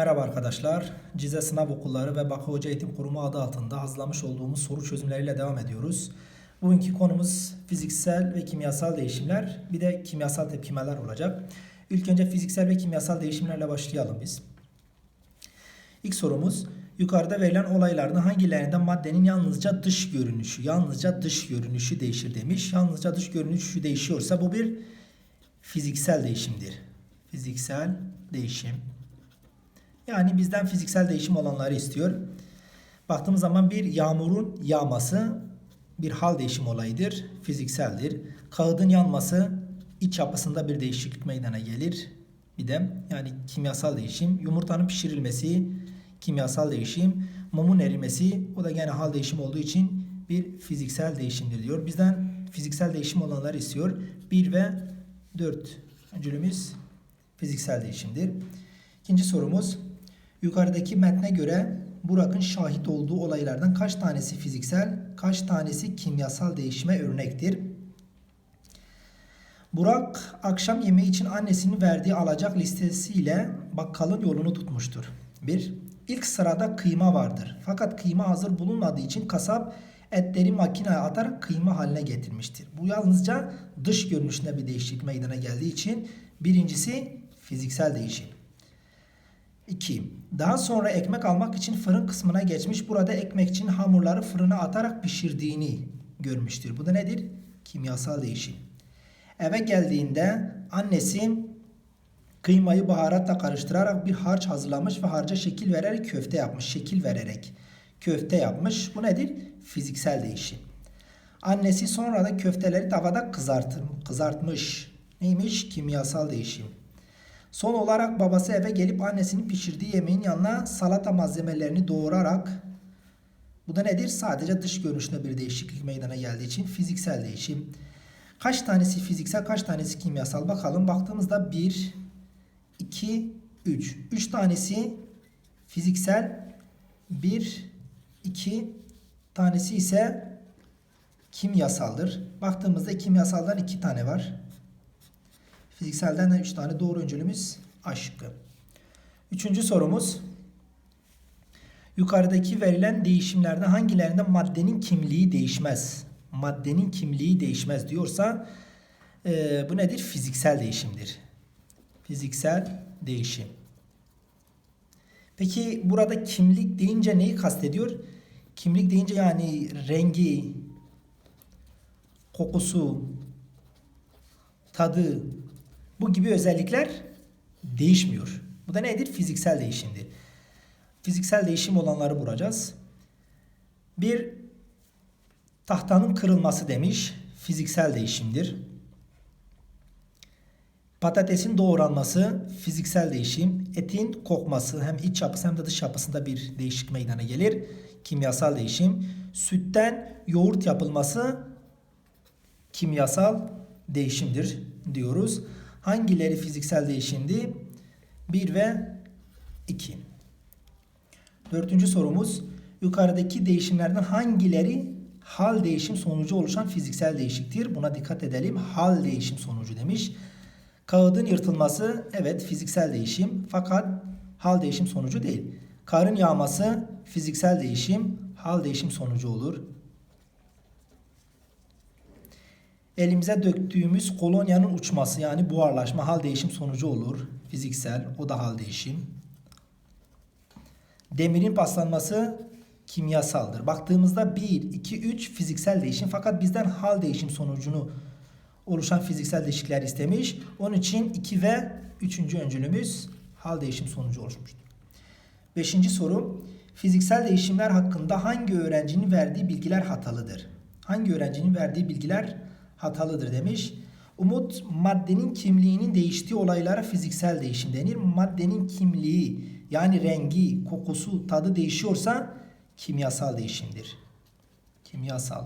Merhaba arkadaşlar. Cize Sınav Okulları ve Bakı Hoca Eğitim Kurumu adı altında hazırlamış olduğumuz soru çözümleriyle devam ediyoruz. Bugünkü konumuz fiziksel ve kimyasal değişimler. Bir de kimyasal tepkimeler olacak. İlk önce fiziksel ve kimyasal değişimlerle başlayalım biz. İlk sorumuz yukarıda verilen olaylardan hangilerinde maddenin yalnızca dış görünüşü, yalnızca dış görünüşü değişir demiş. Yalnızca dış görünüşü değişiyorsa bu bir fiziksel değişimdir. Fiziksel değişim. Yani bizden fiziksel değişim olanları istiyor. Baktığımız zaman bir yağmurun yağması bir hal değişim olayıdır. Fizikseldir. Kağıdın yanması iç yapısında bir değişiklik meydana gelir. Bir de yani kimyasal değişim. Yumurtanın pişirilmesi kimyasal değişim. Mumun erimesi o da gene hal değişim olduğu için bir fiziksel değişimdir diyor. Bizden fiziksel değişim olanları istiyor. 1 ve 4 öncülümüz fiziksel değişimdir. İkinci sorumuz yukarıdaki metne göre Burak'ın şahit olduğu olaylardan kaç tanesi fiziksel, kaç tanesi kimyasal değişime örnektir? Burak akşam yemeği için annesinin verdiği alacak listesiyle bakkalın yolunu tutmuştur. 1. İlk sırada kıyma vardır. Fakat kıyma hazır bulunmadığı için kasap etleri makineye atarak kıyma haline getirmiştir. Bu yalnızca dış görünüşünde bir değişiklik meydana geldiği için birincisi fiziksel değişim. 2. Daha sonra ekmek almak için fırın kısmına geçmiş. Burada ekmek için hamurları fırına atarak pişirdiğini görmüştür. Bu da nedir? Kimyasal değişim. Eve geldiğinde annesi kıymayı baharatla karıştırarak bir harç hazırlamış ve harca şekil vererek köfte yapmış. Şekil vererek köfte yapmış. Bu nedir? Fiziksel değişim. Annesi sonra da köfteleri tavada kızartır, kızartmış. Neymiş? Kimyasal değişim. Son olarak babası eve gelip annesinin pişirdiği yemeğin yanına salata malzemelerini doğrarak bu da nedir? Sadece dış görünüşünde bir değişiklik meydana geldiği için fiziksel değişim. Kaç tanesi fiziksel, kaç tanesi kimyasal? Bakalım. Baktığımızda 1, 2, 3. 3 tanesi fiziksel, 1, 2 tanesi ise kimyasaldır. Baktığımızda kimyasaldan 2 tane var. Fizikselden de 3 tane doğru öncülümüz A şıkkı. Üçüncü sorumuz. Yukarıdaki verilen değişimlerden hangilerinde maddenin kimliği değişmez? Maddenin kimliği değişmez diyorsa e, bu nedir? Fiziksel değişimdir. Fiziksel değişim. Peki burada kimlik deyince neyi kastediyor? Kimlik deyince yani rengi, kokusu, tadı, bu gibi özellikler değişmiyor. Bu da nedir? Fiziksel değişimdir. Fiziksel değişim olanları bulacağız. Bir tahtanın kırılması demiş. Fiziksel değişimdir. Patatesin doğranması fiziksel değişim. Etin kokması hem iç yapısı hem de dış yapısında bir değişik meydana gelir. Kimyasal değişim. Sütten yoğurt yapılması kimyasal değişimdir diyoruz. Hangileri fiziksel değişimdi? 1 ve 2. Dördüncü sorumuz. Yukarıdaki değişimlerden hangileri hal değişim sonucu oluşan fiziksel değişiktir? Buna dikkat edelim. Hal değişim sonucu demiş. Kağıdın yırtılması evet fiziksel değişim fakat hal değişim sonucu değil. Karın yağması fiziksel değişim, hal değişim sonucu olur. Elimize döktüğümüz kolonyanın uçması yani buharlaşma hal değişim sonucu olur. Fiziksel o da hal değişim. Demirin paslanması kimyasaldır. Baktığımızda 1, 2, 3 fiziksel değişim fakat bizden hal değişim sonucunu oluşan fiziksel değişiklikler istemiş. Onun için 2 ve 3. öncülümüz hal değişim sonucu oluşmuştur. Beşinci soru. Fiziksel değişimler hakkında hangi öğrencinin verdiği bilgiler hatalıdır? Hangi öğrencinin verdiği bilgiler hatalıdır demiş. Umut maddenin kimliğinin değiştiği olaylara fiziksel değişim denir. Maddenin kimliği yani rengi, kokusu, tadı değişiyorsa kimyasal değişimdir. Kimyasal.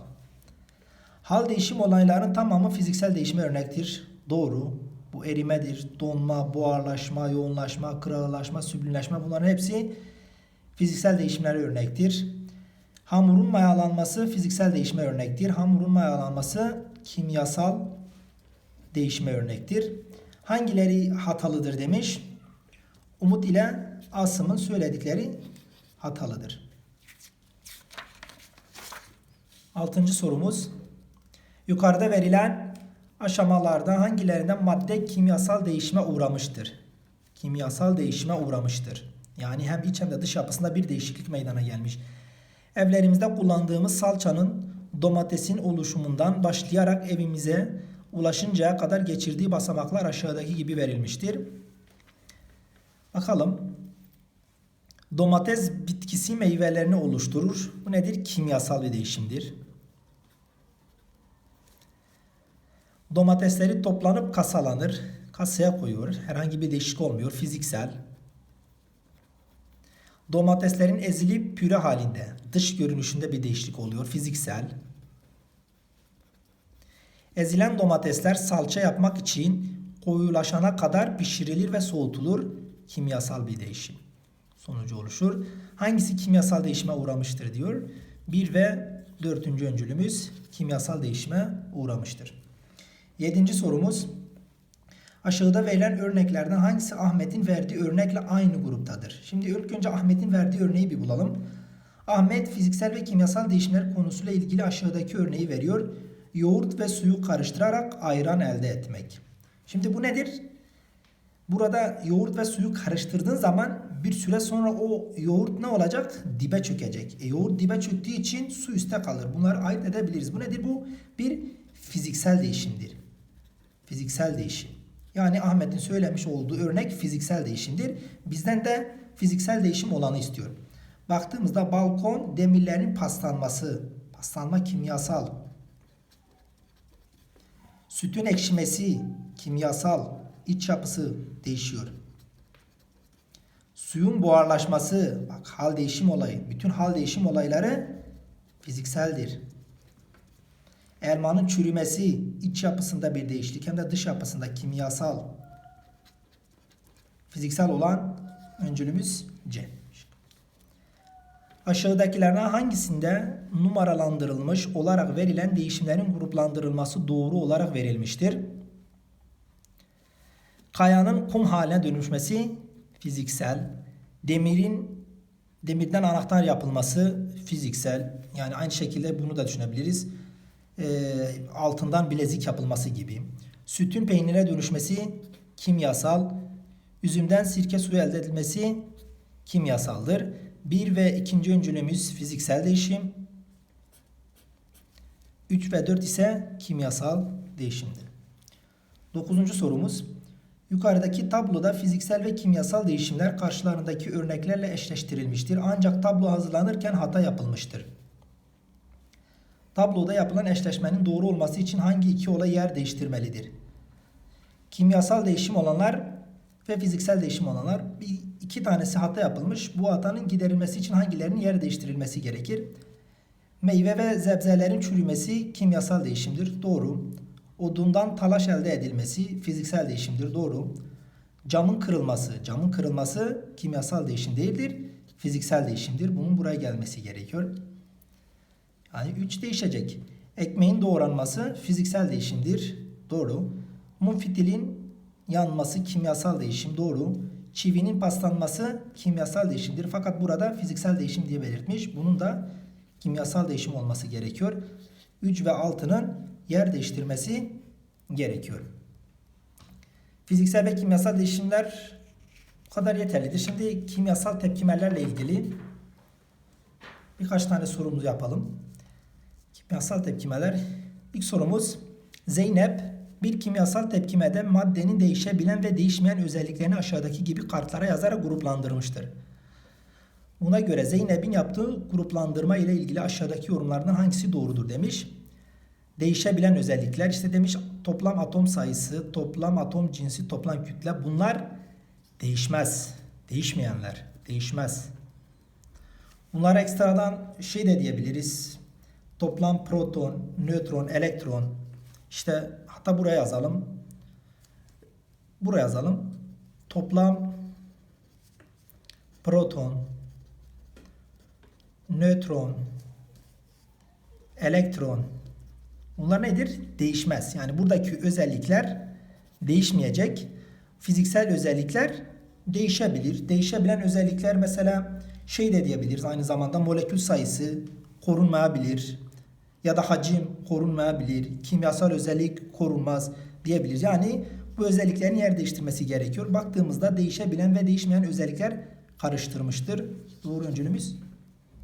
Hal değişim olaylarının tamamı fiziksel değişime örnektir. Doğru. Bu erimedir, donma, buharlaşma, yoğunlaşma, kırağılaşma, süblimleşme bunların hepsi fiziksel değişimlere örnektir. Hamurun mayalanması fiziksel değişime örnektir. Hamurun mayalanması kimyasal değişime örnektir. Hangileri hatalıdır demiş. Umut ile Asım'ın söyledikleri hatalıdır. Altıncı sorumuz. Yukarıda verilen aşamalarda hangilerinden madde kimyasal değişime uğramıştır? Kimyasal değişime uğramıştır. Yani hem iç hem de dış yapısında bir değişiklik meydana gelmiş. Evlerimizde kullandığımız salçanın domatesin oluşumundan başlayarak evimize ulaşıncaya kadar geçirdiği basamaklar aşağıdaki gibi verilmiştir. Bakalım. Domates bitkisi meyvelerini oluşturur. Bu nedir? Kimyasal bir değişimdir. Domatesleri toplanıp kasalanır. Kasaya koyuyor. Herhangi bir değişiklik olmuyor. Fiziksel. Domateslerin ezilip püre halinde dış görünüşünde bir değişiklik oluyor. Fiziksel. Ezilen domatesler salça yapmak için koyulaşana kadar pişirilir ve soğutulur. Kimyasal bir değişim sonucu oluşur. Hangisi kimyasal değişime uğramıştır diyor. 1 ve 4. öncülümüz kimyasal değişime uğramıştır. 7. sorumuz. Aşağıda verilen örneklerden hangisi Ahmet'in verdiği örnekle aynı gruptadır? Şimdi ilk önce Ahmet'in verdiği örneği bir bulalım. Ahmet fiziksel ve kimyasal değişimler konusuyla ilgili aşağıdaki örneği veriyor. Yoğurt ve suyu karıştırarak ayran elde etmek. Şimdi bu nedir? Burada yoğurt ve suyu karıştırdığın zaman bir süre sonra o yoğurt ne olacak? Dibe çökecek. E, yoğurt dibe çöktüğü için su üstte kalır. Bunları ayırt edebiliriz. Bu nedir? Bu bir fiziksel değişimdir. Fiziksel değişim. Yani Ahmet'in söylemiş olduğu örnek fiziksel değişimdir. Bizden de fiziksel değişim olanı istiyor. Baktığımızda balkon demirlerin paslanması, paslanma kimyasal. Sütün ekşimesi kimyasal, iç yapısı değişiyor. Suyun buharlaşması, bak hal değişim olayı, bütün hal değişim olayları fizikseldir. Elmanın çürümesi, iç yapısında bir değişiklik hem de dış yapısında kimyasal. Fiziksel olan öncülümüz C. Aşağıdakilerden hangisinde numaralandırılmış olarak verilen değişimlerin gruplandırılması doğru olarak verilmiştir? Kayanın kum haline dönüşmesi fiziksel, demirin demirden anahtar yapılması fiziksel. Yani aynı şekilde bunu da düşünebiliriz. E, altından bilezik yapılması gibi. Sütün peynire dönüşmesi kimyasal. Üzümden sirke suyu elde edilmesi kimyasaldır. Bir ve ikinci öncülümüz fiziksel değişim. 3 ve 4 ise kimyasal değişimdir. Dokuzuncu sorumuz. Yukarıdaki tabloda fiziksel ve kimyasal değişimler karşılarındaki örneklerle eşleştirilmiştir. Ancak tablo hazırlanırken hata yapılmıştır. Tabloda yapılan eşleşmenin doğru olması için hangi iki olay yer değiştirmelidir? Kimyasal değişim olanlar ve fiziksel değişim olanlar bir iki tanesi hata yapılmış. Bu hatanın giderilmesi için hangilerinin yer değiştirilmesi gerekir? Meyve ve zebzelerin çürümesi kimyasal değişimdir. Doğru. Odundan talaş elde edilmesi fiziksel değişimdir. Doğru. Camın kırılması, camın kırılması kimyasal değişim değildir. Fiziksel değişimdir. Bunun buraya gelmesi gerekiyor. Yani 3 değişecek. Ekmeğin doğranması fiziksel değişimdir. Doğru. Mum fitilin yanması kimyasal değişim. Doğru. Çivinin paslanması kimyasal değişimdir. Fakat burada fiziksel değişim diye belirtmiş. Bunun da kimyasal değişim olması gerekiyor. 3 ve 6'nın yer değiştirmesi gerekiyor. Fiziksel ve kimyasal değişimler bu kadar yeterlidir. Şimdi kimyasal tepkimelerle ilgili birkaç tane sorumuz yapalım. Kimyasal tepkimeler. İlk sorumuz Zeynep bir kimyasal tepkimede maddenin değişebilen ve değişmeyen özelliklerini aşağıdaki gibi kartlara yazarak gruplandırmıştır. Buna göre Zeynep'in yaptığı gruplandırma ile ilgili aşağıdaki yorumlardan hangisi doğrudur demiş. Değişebilen özellikler işte demiş toplam atom sayısı, toplam atom cinsi, toplam kütle bunlar değişmez. Değişmeyenler değişmez. Bunlara ekstradan şey de diyebiliriz. Toplam proton, nötron, elektron. İşte hatta buraya yazalım. Buraya yazalım. Toplam proton, nötron, elektron. Bunlar nedir? Değişmez. Yani buradaki özellikler değişmeyecek. Fiziksel özellikler değişebilir. Değişebilen özellikler mesela şey de diyebiliriz aynı zamanda molekül sayısı korunmayabilir ya da hacim korunmayabilir, kimyasal özellik korunmaz diyebiliriz. Yani bu özelliklerin yer değiştirmesi gerekiyor. Baktığımızda değişebilen ve değişmeyen özellikler karıştırmıştır. Doğru öncülümüz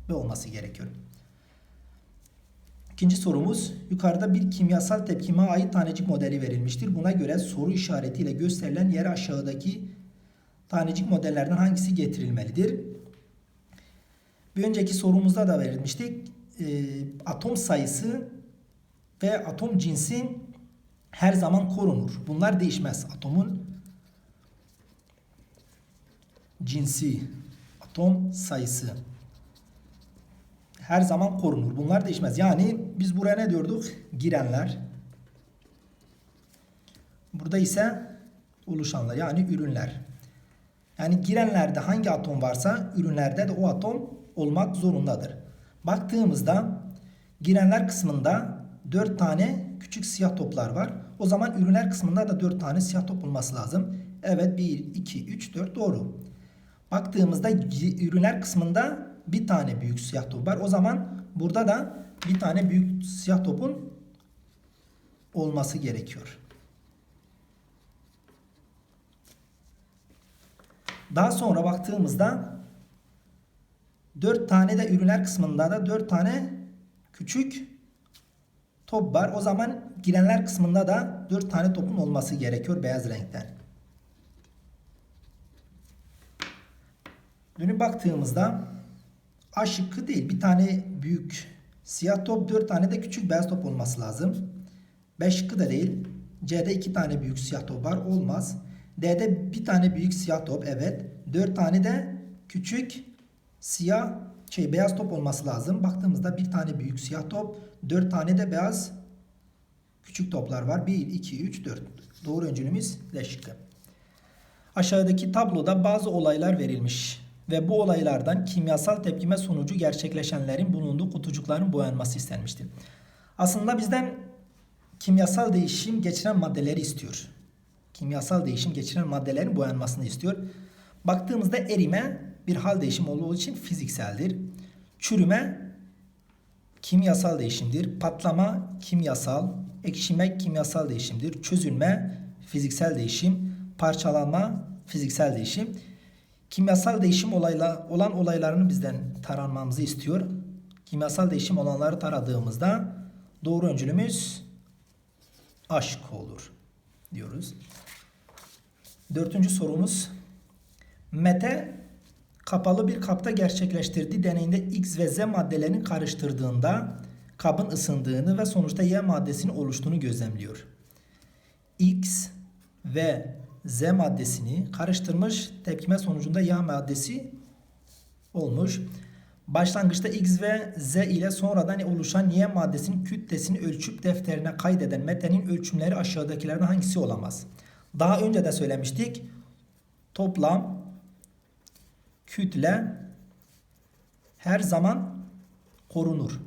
ve olması gerekiyor. İkinci sorumuz yukarıda bir kimyasal tepkime ait tanecik modeli verilmiştir. Buna göre soru işaretiyle gösterilen yere aşağıdaki tanecik modellerden hangisi getirilmelidir? Bir önceki sorumuzda da verilmiştik. Ee, atom sayısı ve atom cinsi her zaman korunur. Bunlar değişmez. Atomun cinsi, atom sayısı her zaman korunur. Bunlar değişmez. Yani biz buraya ne diyorduk? Girenler. Burada ise oluşanlar yani ürünler. Yani girenlerde hangi atom varsa ürünlerde de o atom olmak zorundadır. Baktığımızda girenler kısmında 4 tane küçük siyah toplar var. O zaman ürünler kısmında da 4 tane siyah top olması lazım. Evet 1, 2, 3, 4 doğru. Baktığımızda ürünler kısmında bir tane büyük siyah top var. O zaman burada da bir tane büyük siyah topun olması gerekiyor. Daha sonra baktığımızda 4 tane de ürünler kısmında da 4 tane küçük top var. O zaman girenler kısmında da 4 tane topun olması gerekiyor beyaz renkten. Dönüp baktığımızda A şıkkı değil. Bir tane büyük siyah top, 4 tane de küçük beyaz top olması lazım. B şıkkı da değil. C'de 2 tane büyük siyah top var. Olmaz. D'de bir tane büyük siyah top. Evet. 4 tane de küçük siyah şey beyaz top olması lazım. Baktığımızda bir tane büyük siyah top, 4 tane de beyaz küçük toplar var. 1 2 3 4. Doğru öncülümüz D şıkkı. Aşağıdaki tabloda bazı olaylar verilmiş ve bu olaylardan kimyasal tepkime sonucu gerçekleşenlerin bulunduğu kutucukların boyanması istenmiştir. Aslında bizden kimyasal değişim geçiren maddeleri istiyor. Kimyasal değişim geçiren maddelerin boyanmasını istiyor. Baktığımızda erime bir hal değişim olduğu için fizikseldir. Çürüme kimyasal değişimdir. Patlama kimyasal, ekşimek kimyasal değişimdir. Çözülme fiziksel değişim, parçalanma fiziksel değişim. Kimyasal değişim olayla, olan olaylarını bizden taranmamızı istiyor. Kimyasal değişim olanları taradığımızda doğru öncülümüz aşk olur diyoruz. Dördüncü sorumuz. Mete kapalı bir kapta gerçekleştirdiği deneyinde X ve Z maddelerini karıştırdığında kabın ısındığını ve sonuçta Y maddesinin oluştuğunu gözlemliyor. X ve Z maddesini karıştırmış tepkime sonucunda Y maddesi olmuş. Başlangıçta X ve Z ile sonradan oluşan Y maddesinin kütlesini ölçüp defterine kaydeden Mete'nin ölçümleri aşağıdakilerden hangisi olamaz? Daha önce de söylemiştik. Toplam kütle her zaman korunur.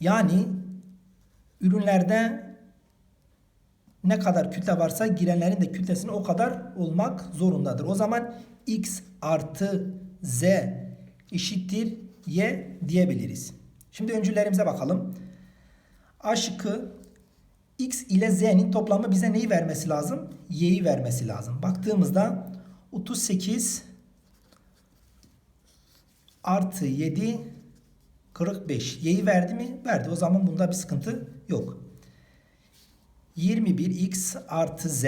Yani ürünlerde ne kadar kütle varsa girenlerin de kütlesinin o kadar olmak zorundadır. O zaman x artı z eşittir y diyebiliriz. Şimdi öncüllerimize bakalım. A şıkkı x ile z'nin toplamı bize neyi vermesi lazım? y'yi vermesi lazım. Baktığımızda 38 artı 7 45. Y'yi verdi mi? Verdi. O zaman bunda bir sıkıntı yok. 21x artı z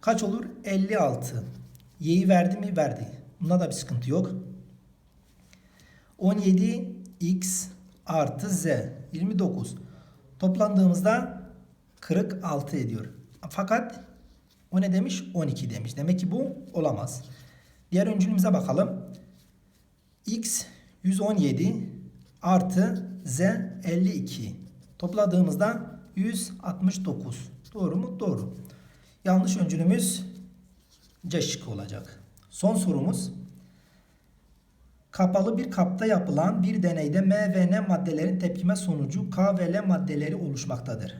kaç olur? 56. Y'yi verdi mi? Verdi. Bunda da bir sıkıntı yok. 17x artı z 29. Toplandığımızda 46 ediyor. Fakat o ne demiş? 12 demiş. Demek ki bu olamaz. Diğer öncülümüze bakalım. x 117 artı z 52. Topladığımızda 169. Doğru mu? Doğru. Yanlış öncülümüz C şıkkı olacak. Son sorumuz. Kapalı bir kapta yapılan bir deneyde M ve N maddelerin tepkime sonucu K ve L maddeleri oluşmaktadır.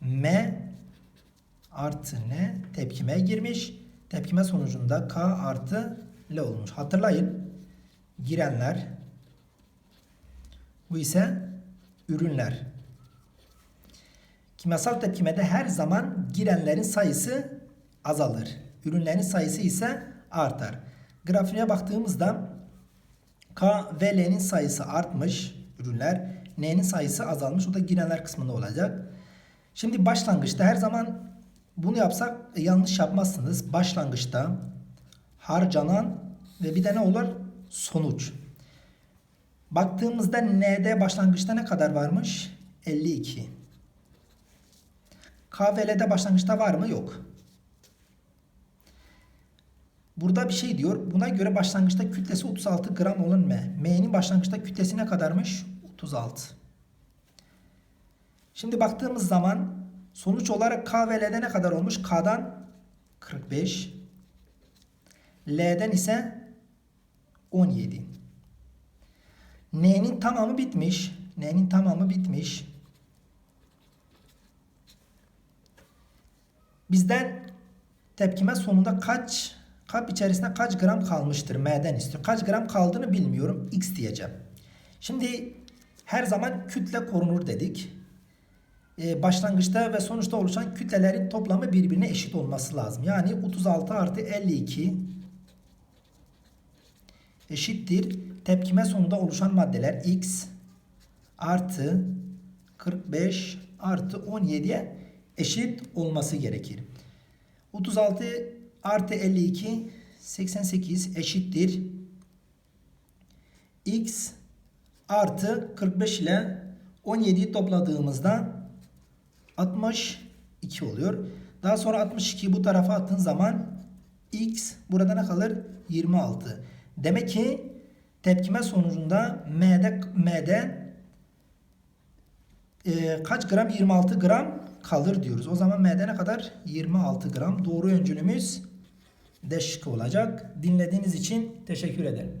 M artı N tepkimeye girmiş. Tepkime sonucunda K artı L olmuş. Hatırlayın. Girenler. Bu ise ürünler. Kimyasal tepkimede her zaman girenlerin sayısı azalır. Ürünlerin sayısı ise artar. Grafiğe baktığımızda K ve L'nin sayısı artmış ürünler. N'nin sayısı azalmış. O da girenler kısmında olacak. Şimdi başlangıçta her zaman bunu yapsak e, yanlış yapmazsınız. Başlangıçta harcanan ve bir de ne olur? Sonuç. Baktığımızda N'de başlangıçta ne kadar varmış? 52. K ve L'de başlangıçta var mı? Yok. Burada bir şey diyor. Buna göre başlangıçta kütlesi 36 gram olan M. M'nin başlangıçta kütlesi ne kadarmış? 36. Şimdi baktığımız zaman sonuç olarak K ve L'de ne kadar olmuş? K'dan 45. L'den ise 17. N'nin tamamı bitmiş. N'nin tamamı bitmiş. Bizden tepkime sonunda kaç kap içerisinde kaç gram kalmıştır M'den istiyor. Kaç gram kaldığını bilmiyorum. X diyeceğim. Şimdi her zaman kütle korunur dedik. Ee, başlangıçta ve sonuçta oluşan kütlelerin toplamı birbirine eşit olması lazım. Yani 36 artı 52 eşittir. Tepkime sonunda oluşan maddeler X artı 45 artı 17'ye eşit olması gerekir. 36 artı 52 88 eşittir. X artı 45 ile 17'yi topladığımızda 62 oluyor. Daha sonra 62'yi bu tarafa attığın zaman X burada ne kalır? 26. Demek ki tepkime sonucunda M'de M'de e, kaç gram? 26 gram kalır diyoruz. O zaman M'de ne kadar? 26 gram. Doğru öncülümüz D şıkkı olacak. Dinlediğiniz için teşekkür ederim.